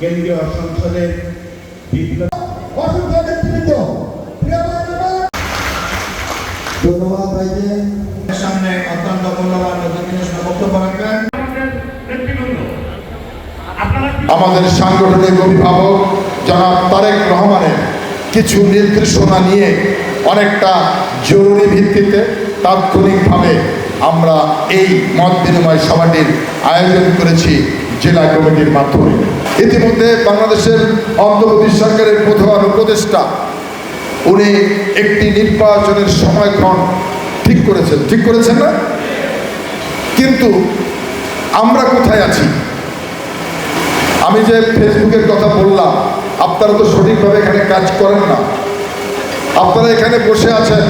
কেন্দ্রীয় সংসদের বিপ্লব অসংখ্য নেতৃবৃন্দ প্রিয় ভাই আমার ধন্যবাদ ভাইকে। সামনে অত্যন্ত মূল্যবান বক্তব্য রাখবেন আমাদের সাংগঠনিক অভিভাবক জনাব তারেক রহমানের কিছু নির্দেশনা নিয়ে অনেকটা জরুরি ভিত্তিতে তাৎক্ষণিকভাবে আমরা এই মত বিনিময় সভাটির আয়োজন করেছি। জেলা কমিটির মাধ্যমে। ইতিমধ্যে বাংলাদেশের অন্তর্বর্তী সরকারের প্রধান উপদেষ্টা, উনি একটি নির্বাচনের সময়ক্ষণ ঠিক করেছেন। ঠিক করেছেন না? কিন্তু আমরা কোথায় আছি? আমি যে ফেসবুকের কথা বললাম, আপনারা তো সঠিকভাবে এখানে কাজ করেন না। আপনারা এখানে বসে আছেন।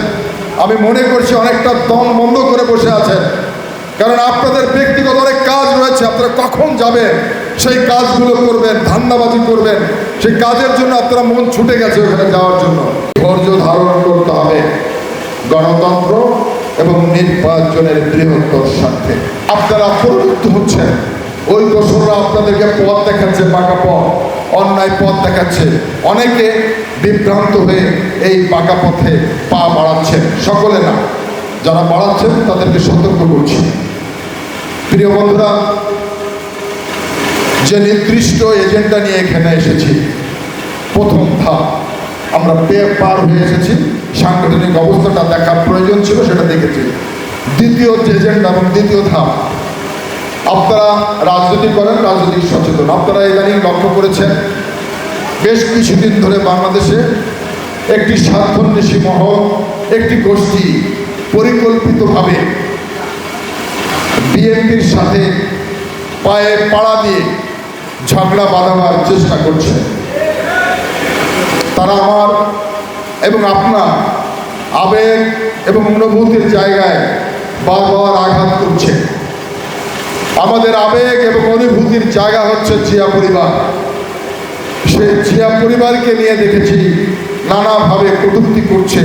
আমি মনে করছি অনেকটা দম বন্ধ করে বসে আছেন। কারণ আপনাদের ব্যক্তিগত অনেক রয়েছে আপনারা কখন যাবেন? সেই কাজগুলো করবেন, ধান্দাবাজি করবেন। সেই কাজের জন্য আপনারা মন ছুটে গেছে ওখানে যাওয়ার জন্য। ধৈর্য ধারণ করতে হবে। গণতন্ত্র এবং নির্বাচনের বৃহত্তর স্বার্থে। আপনারা প্রবৃত্ত হচ্ছেন। ওই দোসররা আপনাদেরকে পথ দেখাচ্ছে পাকা পথ, অন্যায় পথ দেখাচ্ছে। অনেকে বিভ্রান্ত হয়ে এই পাকা পথে পা বাড়াচ্ছেন। সকলে না, যারা বাড়াচ্ছেন তাদেরকে সতর্ক করছি। প্রিয় বন্ধুরা যে নির্দিষ্ট এজেন্ডা নিয়ে এখানে এসেছি, প্রথম ধাপ। আমরা পেয়ে পার হয়ে এসেছি। সাংগঠনিক অবস্থাটা দেখার প্রয়োজন ছিল, সেটা দেখেছি। দ্বিতীয় যে এজেন্ডা এবং দ্বিতীয় ধাপ। আপনারা রাজনীতি করেন রাজনৈতিক সচেতন। আপনারা ইদানিং লক্ষ্য করেছেন, বেশ কিছুদিন ধরে বাংলাদেশে একটি স্বার্থন্বেষী মহল, একটি গোষ্ঠী পরিকল্পিতভাবে বিএনপির সাথে পায়ে পাড়া দিয়ে ঝগড়া বাঁধাবার চেষ্টা করছে। তারা আমার এবং আপনার আবেগ এবং অনুভূতির জায়গায় বারবার আঘাত করছে। আমাদের আবেগ এবং অনুভূতির জায়গা হচ্ছে জিয়া পরিবার। সেই জিয়া পরিবারকে নিয়ে দেখেছি, নানাভাবে কটূক্তি করছে।